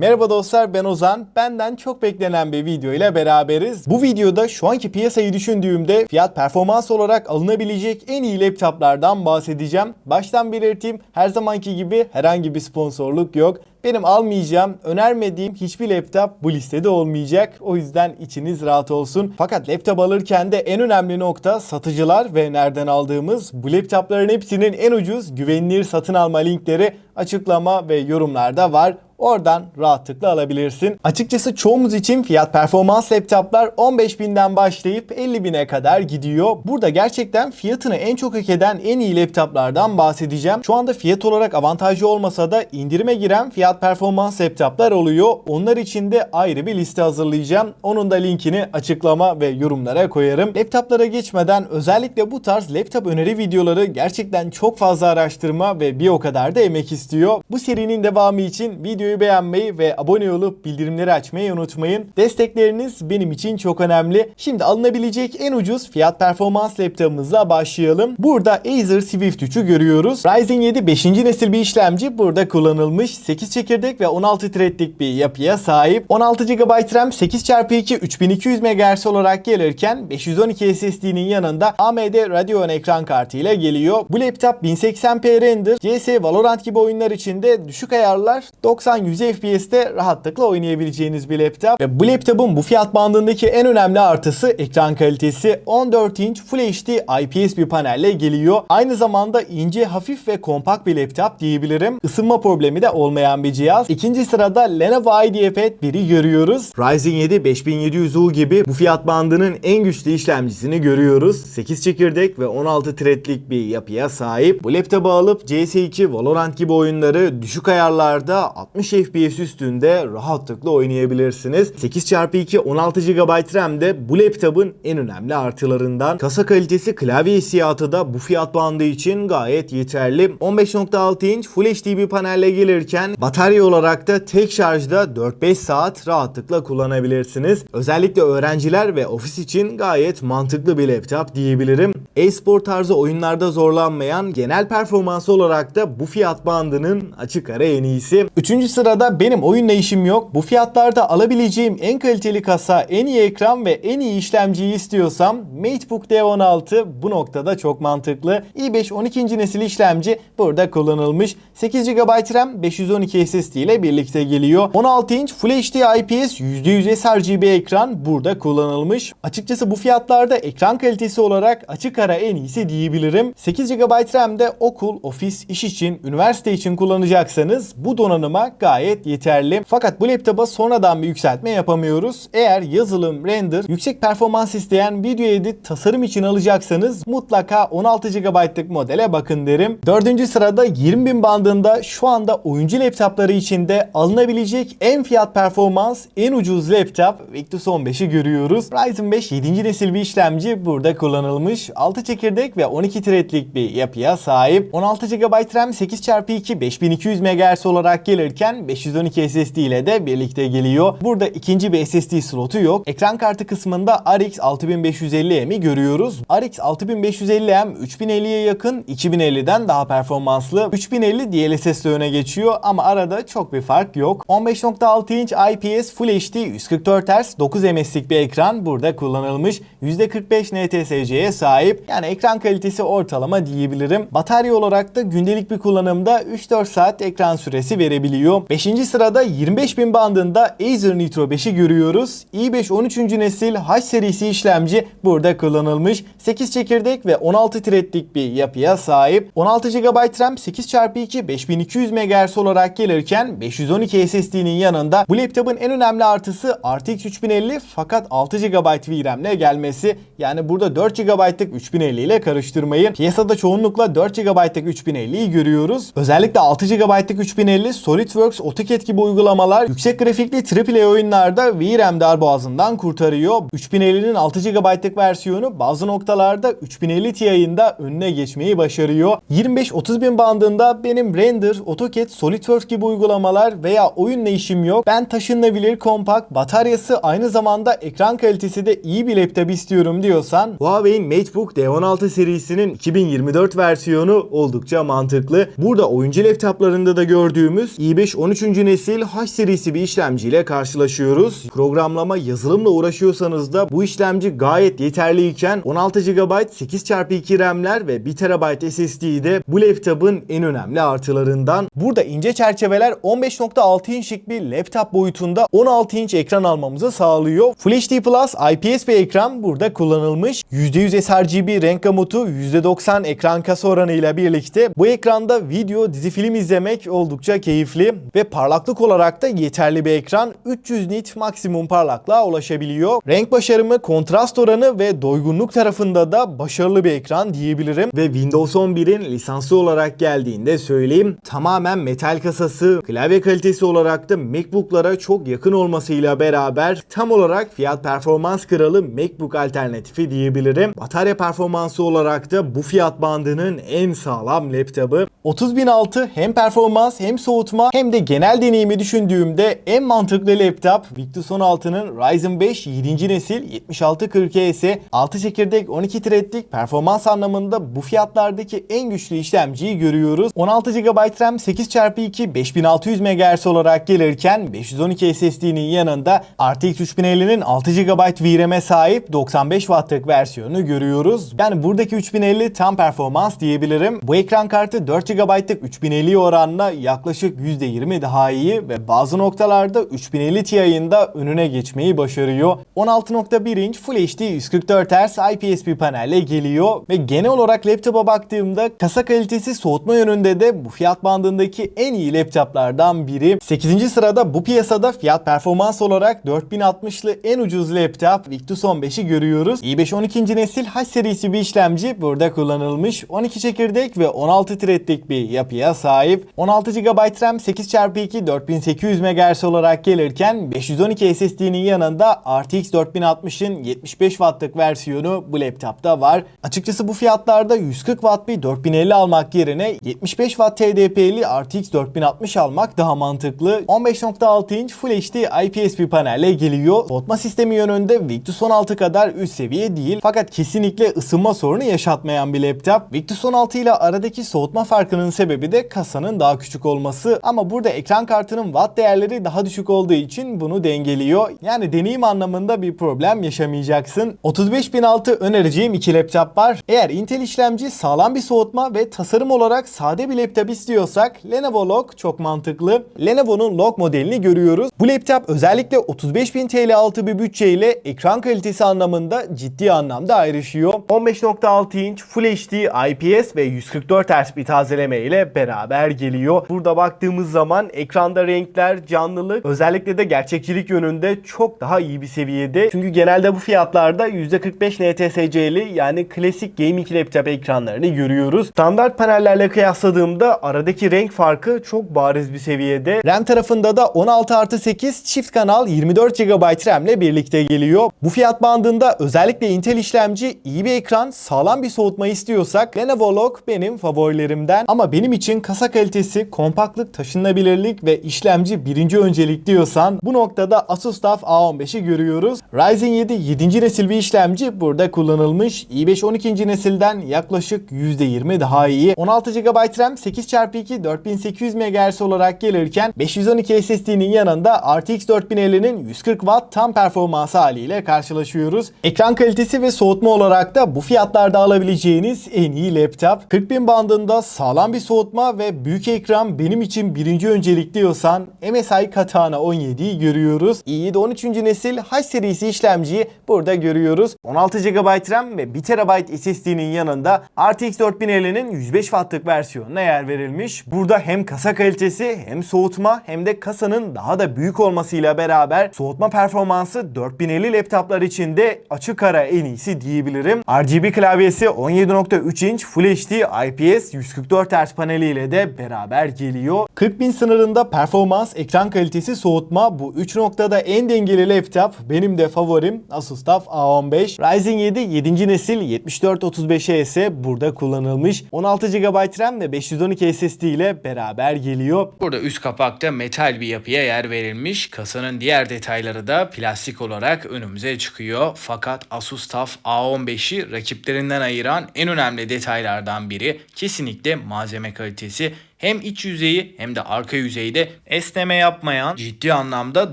Merhaba dostlar ben Ozan. Benden çok beklenen bir video ile beraberiz. Bu videoda şu anki piyasayı düşündüğümde fiyat performans olarak alınabilecek en iyi laptoplardan bahsedeceğim. Baştan belirteyim her zamanki gibi herhangi bir sponsorluk yok. Benim almayacağım, önermediğim hiçbir laptop bu listede olmayacak. O yüzden içiniz rahat olsun. Fakat laptop alırken de en önemli nokta satıcılar ve nereden aldığımız. Bu laptopların hepsinin en ucuz, güvenilir satın alma linkleri açıklama ve yorumlarda var. Oradan rahatlıkla alabilirsin. Açıkçası çoğumuz için fiyat performans laptoplar 15.000'den başlayıp 50.000'e kadar gidiyor. Burada gerçekten fiyatını en çok hak eden en iyi laptoplardan bahsedeceğim. Şu anda fiyat olarak avantajlı olmasa da indirime giren fiyat performans laptoplar oluyor. Onlar için de ayrı bir liste hazırlayacağım. Onun da linkini açıklama ve yorumlara koyarım. Laptoplara geçmeden özellikle bu tarz laptop öneri videoları gerçekten çok fazla araştırma ve bir o kadar da emek istiyor. Bu serinin devamı için videoyu beğenmeyi ve abone olup bildirimleri açmayı unutmayın. Destekleriniz benim için çok önemli. Şimdi alınabilecek en ucuz fiyat performans laptopumuzla başlayalım. Burada Acer Swift 3'ü görüyoruz. Ryzen 7 5. nesil bir işlemci burada kullanılmış. 8 çekirdek ve 16 threadlik bir yapıya sahip. 16 GB RAM 8x2 3200 MHz olarak gelirken 512 SSD'nin yanında AMD Radeon ekran kartı ile geliyor. Bu laptop 1080p render, CS, Valorant gibi oyunlar için de düşük ayarlar 90-100 FPS'te rahatlıkla oynayabileceğiniz bir laptop. Ve bu laptopun bu fiyat bandındaki en önemli artısı ekran kalitesi. 14 inç Full HD IPS bir panelle geliyor. Aynı zamanda ince, hafif ve kompakt bir laptop diyebilirim. Isınma problemi de olmayan bir cihaz. İkinci sırada Lenovo IdeaPad 1'i görüyoruz. Ryzen 7 5700U gibi bu fiyat bandının en güçlü işlemcisini görüyoruz. 8 çekirdek ve 16 threadlik bir yapıya sahip. Bu laptopu alıp CS2, Valorant gibi oyunları düşük ayarlarda 60 FPS üstünde rahatlıkla oynayabilirsiniz. 8x2 16 GB RAM de bu laptopun en önemli artılarından. Kasa kalitesi klavye hissiyatı da bu fiyat bandı için gayet yeterli. 15.6 inç Full HD bir panelle gelirken batarya olarak da tek şarjda 4-5 saat rahatlıkla kullanabilirsiniz. Özellikle öğrenciler ve ofis için gayet mantıklı bir laptop diyebilirim. E-spor tarzı oyunlarda zorlanmayan genel performansı olarak da bu fiyat bandının açık ara en iyisi. Üçüncü sırada benim oyunla işim yok. Bu fiyatlarda alabileceğim en kaliteli kasa, en iyi ekran ve en iyi işlemciyi istiyorsam MateBook D16 bu noktada çok mantıklı. i5 12. nesil işlemci burada kullanılmış. 8 GB RAM 512 SSD ile birlikte geliyor. 16 inç Full HD IPS %100 sRGB ekran burada kullanılmış. Açıkçası bu fiyatlarda ekran kalitesi olarak açık ara en iyisi diyebilirim. 8 GB RAM'de okul, ofis, iş için, üniversite için kullanacaksanız bu donanıma gayet yeterli. Fakat bu laptopa sonradan bir yükseltme yapamıyoruz. Eğer yazılım, render, yüksek performans isteyen video edit, tasarım için alacaksanız mutlaka 16 GB'lık modele bakın derim. Dördüncü sırada 20.000 bandında şu anda oyuncu laptopları içinde alınabilecek en fiyat performans, en ucuz laptop Victus 15'i görüyoruz. Ryzen 5 7. nesil bir işlemci burada kullanılmış. 6 çekirdek ve 12 threadlik bir yapıya sahip. 16 GB RAM 8x2 5200 MHz olarak gelirken 512 SSD ile de birlikte geliyor. Burada ikinci bir SSD slotu yok. Ekran kartı kısmında RX 6550M'i görüyoruz. RX 6550M 3050'ye yakın 2050'den daha performanslı. 3050 DLSS ile öne geçiyor ama arada çok bir fark yok. 15.6 inç IPS Full HD 144 Hz 9 MS'lik bir ekran burada kullanılmış. %45 NTSC'ye sahip. Yani ekran kalitesi ortalama diyebilirim. Batarya olarak da gündelik bir kullanımda 3-4 saat ekran süresi verebiliyor. 5. sırada 25.000 bandında Acer Nitro 5'i görüyoruz. i5 13. nesil H serisi işlemci burada kullanılmış. 8 çekirdek ve 16 threadlik bir yapıya sahip. 16 GB RAM 8x2 5200 MHz olarak gelirken 512 SSD'nin yanında bu laptopun en önemli artısı RTX 3050 fakat 6 GB VRAM ile gelmesi. Yani burada 4 GB'lık 3050 ile karıştırmayın. Piyasada çoğunlukla 4 GB'lık 3050'yi görüyoruz. Özellikle 6 GB'lık 3050 SolidWorks, AutoCAD gibi uygulamalar yüksek grafikli AAA oyunlarda VRAM darboğazından kurtarıyor. 3050'nin 6 GB'lık versiyonu bazı noktalarda 3050 Ti'nin önüne geçmeyi başarıyor. 25-30 bin bandında benim render, AutoCAD, SolidWorks gibi uygulamalar veya oyunla işim yok. Ben taşınabilir, kompakt, bataryası aynı zamanda ekran kalitesi de iyi bir laptop istiyorum diyorsan Huawei'in MateBook D16 serisinin 2024 versiyonu oldukça mantıklı. Burada oyuncu laptoplarında da gördüğümüz i5 13. nesil H serisi bir işlemciyle karşılaşıyoruz. Programlama, yazılımla uğraşıyorsanız da bu işlemci gayet yeterliyken 16 GB 8x2 RAM'ler ve 1 TB SSD'yi de bu laptopun en önemli artılarından. Burada ince çerçeveler 15.6 inçlik bir laptop boyutunda 16 inç ekran almamızı sağlıyor. Full HD Plus IPS bir ekran burada kullanılmış. %100 sRGB renk gamutu, %90 ekran kasa oranı ile birlikte bu ekranda video, dizi film izlemek oldukça keyifli ve parlaklık olarak da yeterli bir ekran. 300 nit maksimum parlaklığa ulaşabiliyor. Renk başarımı, kontrast oranı ve doygunluk tarafında da başarılı bir ekran diyebilirim. Ve Windows 11'in lisanslı olarak geldiğinde söyleyeyim. Tamamen metal kasası, klavye kalitesi olarak da MacBook'lara çok yakın olmasıyla beraber tam olarak fiyat performans kralı MacBook alternatifi diyebilirim. Batarya performansı olarak da bu fiyat bandının en sağlam laptopu. 30.006 hem performans hem soğutma hem de genel deneyimi düşündüğümde en mantıklı laptop Victus 16'nın Ryzen 5 7. nesil 7640S 6 çekirdek 12 threadlik performans anlamında bu fiyatlardaki en güçlü işlemciyi görüyoruz. 16 GB RAM 8x2 5600 MHz olarak gelirken 512 SSD'nin yanında RTX 3050'nin 6 GB VRAM'e sahip 95 Watt'lık versiyonu görüyoruz. Yani buradaki 3050 tam performans diyebilirim. Bu ekran kartı 4 GB'lık 3050 oranla yaklaşık %20 daha iyi ve bazı noktalarda 3050 Ti'nin de önüne geçmeyi başarıyor. 16.1 inç Full HD 144 Hz IPS bir panelle geliyor ve genel olarak laptopa baktığımda kasa kalitesi soğutma yönünde de bu fiyat bandındaki en iyi laptoplardan biri. 8. sırada bu piyasada fiyat performans olarak 4060'lı en ucuz laptop Victus 15'i görüyoruz. i5 12. nesil H serisi bir işlemci burada kullanılmış. 12 çekirdek ve 16 threadlik bir yapıya sahip. 16 GB RAM 8x2 4800 MHz olarak gelirken 512 SSD'nin yanında RTX 4060'ın 75 Watt'lık versiyonu bu laptopta var. Açıkçası bu fiyatlarda 140 Watt bir 4050 almak yerine 75 Watt TDP'li RTX 4060 almak daha mantıklı. 15.6 inç Full HD IPS bir panelle geliyor. Soğutma sistemi yönünde Victus 16 kadar üst seviye değil fakat kesinlikle ısınma sorunu yaşatmayan bir laptop. Victus 16 ile aradaki soğutma farkının sebebi de kasanın daha küçük olması ama burada ekran kartının watt değerleri daha düşük olduğu için bunu dengeliyor. Yani deneyim anlamında bir problem yaşamayacaksın. 35006 önereceğim iki laptop var. Eğer Intel işlemci sağlam bir soğutma ve tasarım olarak sade bir laptop istiyorsak Lenovo Log çok mantıklı. Lenovo'nun Log modelini görüyoruz. Bu laptop özellikle 35.000 TL altı bir bütçeyle ekran kalitesi anlamında ciddi anlamda ayrışıyor. 15.6 inç Full HD IPS ve 144 Hz bir tazeleme ile beraber geliyor. Burada baktığımız zaman ekranda renkler, canlılık özellikle de gerçekçilik yönünde çok daha iyi bir seviyede. Çünkü genelde bu fiyatlarda %45 NTSC'li yani klasik gaming laptop ekranlarını görüyoruz. Standart panellerle kıyasladığımda aradaki renk farkı çok bariz bir seviyede. RAM tarafında da 16 artı 8 çift kanal 24 GB RAM ile birlikte geliyor. Bu fiyat bandında özellikle Intel işlemci, iyi bir ekran, sağlam bir soğutma istiyorsak Lenovo Log benim favorilerimden. Ama benim için kasa kalitesi, kompaktlık, taşınabilirlik ve işlemci birinci öncelik diyorsan bu noktada Asus TUF A15'i görüyoruz. Ryzen 7 7. nesil bir işlemci burada kullanılmış. i5 12. nesilden yaklaşık %20 daha iyi. 16 GB RAM 8x2 4800 MHz olarak gelirken 512 SSD'nin yanında RTX 4050'nin 140 Watt tam performans haliyle karşılaşıyoruz. Ekran kalitesi ve soğutma olarak da bu fiyatlarda alabileceğiniz en iyi laptop. 40.000 bandında sağlam bir soğutma ve büyük ekran benim için birinci öncelik diyorsan MSI Katana 17'yi görüyoruz. i7 13. nesil H serisi işlemciyi burada görüyoruz. 16 GB RAM ve 1 TB SSD'nin yanında RTX 4050'nin 105 Watt'lık versiyonuna yer verilmiş. Burada hem kasa kalitesi hem soğutma hem de kasanın daha da büyük olmasıyla beraber soğutma performansı 4050 laptoplar için de açık ara en iyisi diyebilirim. RGB klavyesi 17.3 inç Full HD IPS 144 Hz paneliyle de beraber geliyor. 40.000 sınırında performans, ekran kalitesi, soğutma bu 3 noktada en dengeli laptop benim de favorim Asus TUF A15. Ryzen 7 7. nesil 7435S burada kullanılmış. 16 GB RAM ve 512 SSD ile beraber geliyor. Geliyor. Burada üst kapakta metal bir yapıya yer verilmiş. Kasanın diğer detayları da plastik olarak önümüze çıkıyor. Fakat Asus TUF A15'i rakiplerinden ayıran en önemli detaylardan biri kesinlikle malzeme kalitesi. Hem iç yüzeyi hem de arka yüzeyde esneme yapmayan ciddi anlamda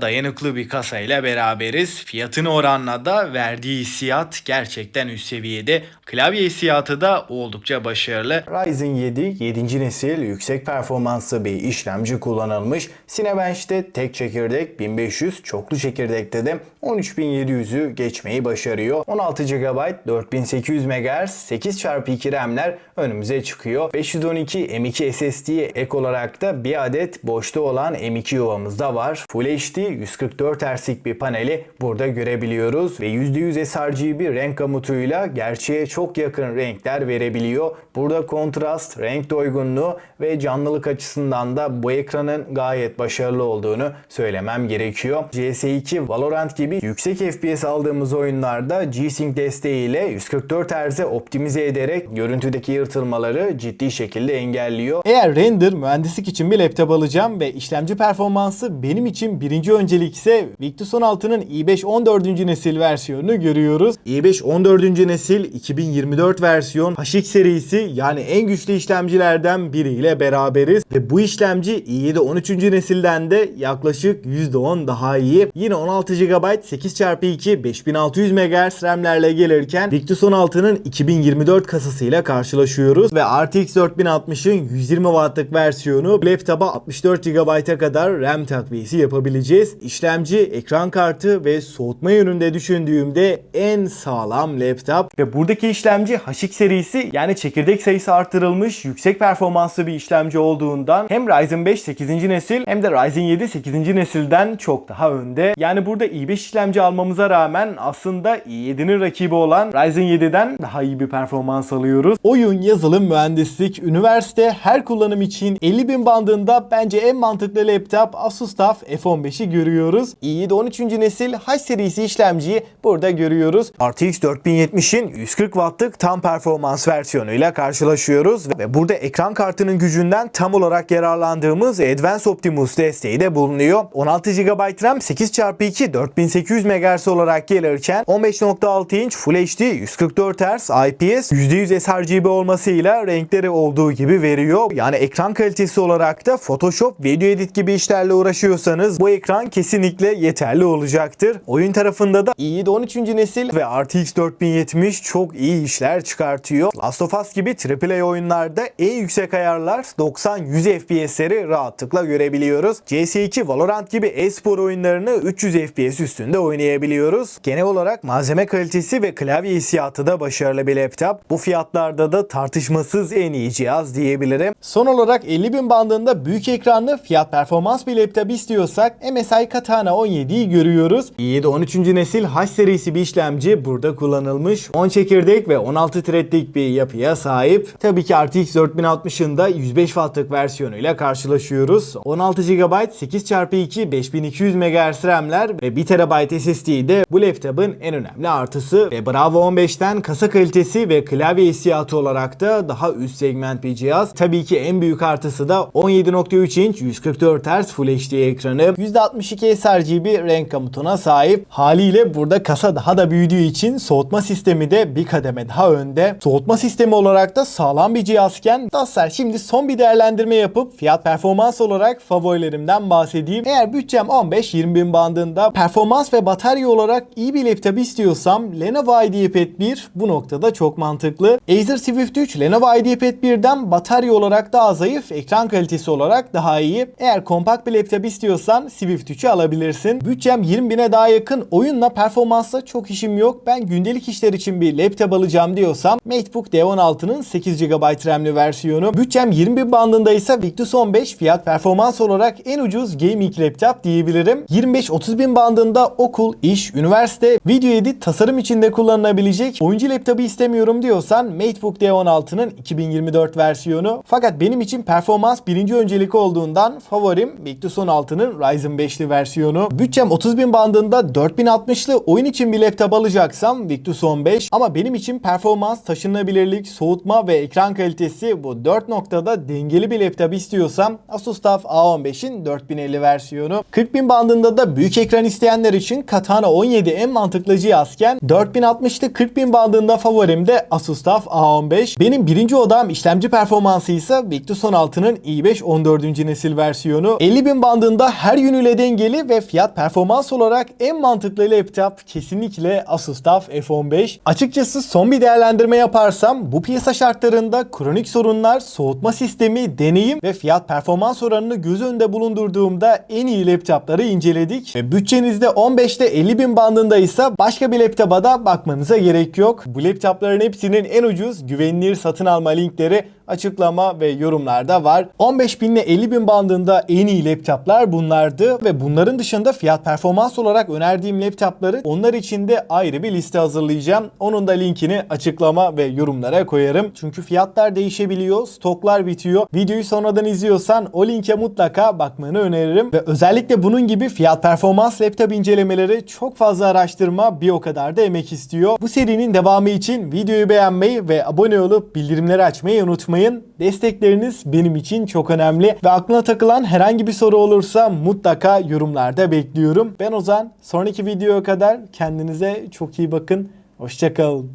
dayanıklı bir kasayla beraberiz. Fiyatını oranla da verdiği hissiyat gerçekten üst seviyede. Klavye hissiyatı da oldukça başarılı. Ryzen 7 7. nesil yüksek performanslı bir işlemci kullanılmış. Cinebench'te tek çekirdek 1500, çoklu çekirdekte de 13700'ü geçmeyi başarıyor. 16 GB 4800 MHz 8x2 RAM'ler önümüze çıkıyor. 512 M2 SSD'ye ek olarak da bir adet boşta olan M2 yuvamız da var. Full HD 144 Hz'lik bir paneli burada görebiliyoruz ve %100 sRGB renk gamutuyla gerçeğe çok yakın renkler verebiliyor. Burada kontrast, renk doygunluğu ve canlılık açısından da bu ekranın gayet başarılı olduğunu söylemem gerekiyor. CS2, Valorant gibi yüksek FPS aldığımız oyunlarda G-Sync desteğiyle 144 Hz'e optimize ederek görüntüdeki yırtılmaları ciddi şekilde engelliyor. Eğer render mühendislik için bir laptop alacağım ve işlemci performansı benim için birinci öncelik ise Victus 16'nın i5 14. nesil versiyonunu görüyoruz. i5 14. nesil 2024 versiyon HX serisi yani en güçlü işlemcilerden biriyle beraberiz ve bu işlemci i7 13. nesilden de yaklaşık %10 daha iyi. Yine 16 GB 8x2 5600 MHz RAM'lerle gelirken Victus 16'nın 2024 kasasıyla karşılaşıyoruz ve RTX 4060'ın 120 Watt'lık versiyonu laptopa 64 GB'a kadar RAM takviyesi yapabileceğiz. İşlemci, ekran kartı ve soğutma yönünde düşündüğümde en sağlam laptop ve buradaki işlemci HX serisi yani çekirdek sayısı artırılmış yüksek performanslı bir işlemci olduğundan hem Ryzen 5 8. nesil hem de Ryzen 7 8. nesilden çok daha önde. Yani burada i5 işlemci almamıza rağmen aslında i7'nin rakibi olan Ryzen 7'den daha iyi bir performans alıyoruz. Oyun, yazılım, mühendislik, üniversite her kullanım için 50.000 bandında bence en mantıklı laptop Asus TUF F15'i görüyoruz. i7 13. nesil H serisi işlemciyi burada görüyoruz. RTX 4070'in 140 Watt'lık tam performans versiyonuyla karşılaşıyoruz ve burada ekran kartının gücünden tam olarak yararlandığımız Advanced Optimus desteği de bulunuyor. 16 GB RAM 8x2 4800 MHz olarak gelirken 15.6 inç Full HD 144 Hz IPS %100 sRGB olmasıyla renkleri olduğu gibi veriyor. Yani ekran kalitesi olarak da Photoshop, video edit gibi işlerle uğraşıyorsanız bu ekran kesinlikle yeterli olacaktır. Oyun tarafında da i7 13. nesil ve RTX 4070 çok iyi işler çıkartıyor. Last of Us gibi AAA oyunlarda en yüksek ayarlar 90-100 FPS'leri rahatlıkla görebiliyoruz. CS2, Valorant gibi e-spor oyunlarını 300 FPS üstünde oynayabiliyoruz. Genel olarak malzeme kalitesi ve klavye hissiyatı da başarılı bir laptop. Bu fiyatlarda da tartışmasız en iyi cihaz diyebilirim. Son olarak 50.000 bandında büyük ekranlı fiyat performans bir laptop istiyorsak MSI Katana 17'yi görüyoruz. i7 13. nesil H serisi bir işlemci burada kullanılmış. 10 çekirdek ve 16 threadlik bir yapıya sahip. Tabii ki RTX 4060'ın da 105 Watt'lık versiyonuyla karşılaşıyoruz. 16 GB 8x2 5200 MHz RAM'ler ve 1 TB SSD de bu laptopun en önemli artısı ve Bravo 15'ten kasa kalitesi ve klavye hissiyatı olarak da daha üst segment bir cihaz. Tabii ki en büyük artısı da 17.3 inç 144 Hz Full HD ekranı. %62 sRGB renk gamutuna sahip. Haliyle burada kasa daha da büyüdüğü için soğutma sistemi de bir kademe daha önde. Soğutma sistemi olarak da sağlam bir cihazken dostlar şimdi son bir değerlendirme yapıp fiyat performans olarak favorilerimden bahsedeyim. Eğer bütçem 15-20 bin bandında performans ve batarya olarak iyi bir laptop istiyorsam Lenovo IdeaPad 1 bu noktada çok mantıklı. Acer Swift 3 Lenovo IdeaPad 1'den batarya olarak daha zayıf, ekran kalitesi olarak daha iyi. Eğer kompakt bir laptop istiyorsan Swift 3'ü alabilirsin. Bütçem 20 bine daha yakın. Oyunla performansla çok işim yok. Ben gündelik işler için bir laptop alacağım diyorsam MacBook D16'nın 8 GB RAM'li versiyonu. Bütçem 20 bin bandındaysa Victus 15 fiyat performans olarak en ucuz gaming laptop diyebilirim. 25-30 bin bandında okul, iş, üniversite, video edit, tasarım içinde kullanılabilecek oyuncu laptopu istemiyorum diyorsan MacBook D16'nın 2024 versiyonu. Fakat benim için için performans birinci öncelik olduğundan favorim Victus 16'nın Ryzen 5'li versiyonu. Bütçem 30 bin bandında 4060'lı oyun için bir laptop alacaksam Victus 15 ama benim için performans, taşınabilirlik, soğutma ve ekran kalitesi bu 4 noktada dengeli bir laptop istiyorsam Asus TUF A15'in 4050 versiyonu. 40 bin bandında da büyük ekran isteyenler için Katana 17 en mantıklı cihazken 4060'lı 40 bin bandında favorim de Asus TUF A15. Benim birinci odam işlemci performansı ise Victus 16'nın i5 14. nesil versiyonu. 50 bin bandında her yönüyle dengeli ve fiyat performans olarak en mantıklı laptop kesinlikle Asus TUF F15. Açıkçası son bir değerlendirme yaparsam bu piyasa şartlarında kronik sorunlar, soğutma sistemi, deneyim ve fiyat performans oranını göz önünde bulundurduğumda en iyi laptopları inceledik. Ve bütçenizde 15'te 50 bin bandında ise başka bir laptopa da bakmanıza gerek yok. Bu laptopların hepsinin en ucuz güvenilir satın alma linkleri açıklama ve yorumlarda var. 15 bin ile 50 bin bandında en iyi laptoplar bunlardı ve bunların dışında fiyat performans olarak önerdiğim laptopları onlar için de ayrı bir liste hazırlayacağım. Onun da linkini açıklama ve yorumlara koyarım. Çünkü fiyatlar değişebiliyor, stoklar bitiyor. Videoyu sonradan izliyorsan o linke mutlaka bakmanı öneririm. Ve özellikle bunun gibi fiyat performans laptop incelemeleri çok fazla araştırma bir o kadar da emek istiyor. Bu serinin devamı için videoyu beğenmeyi ve abone olup bildirimleri açmayı unutmayın. Destekleriniz benim için çok önemli ve aklına takılan herhangi bir soru olursa mutlaka yorumlarda bekliyorum. Ben Ozan. Sonraki videoya kadar kendinize çok iyi bakın. Hoşçakalın.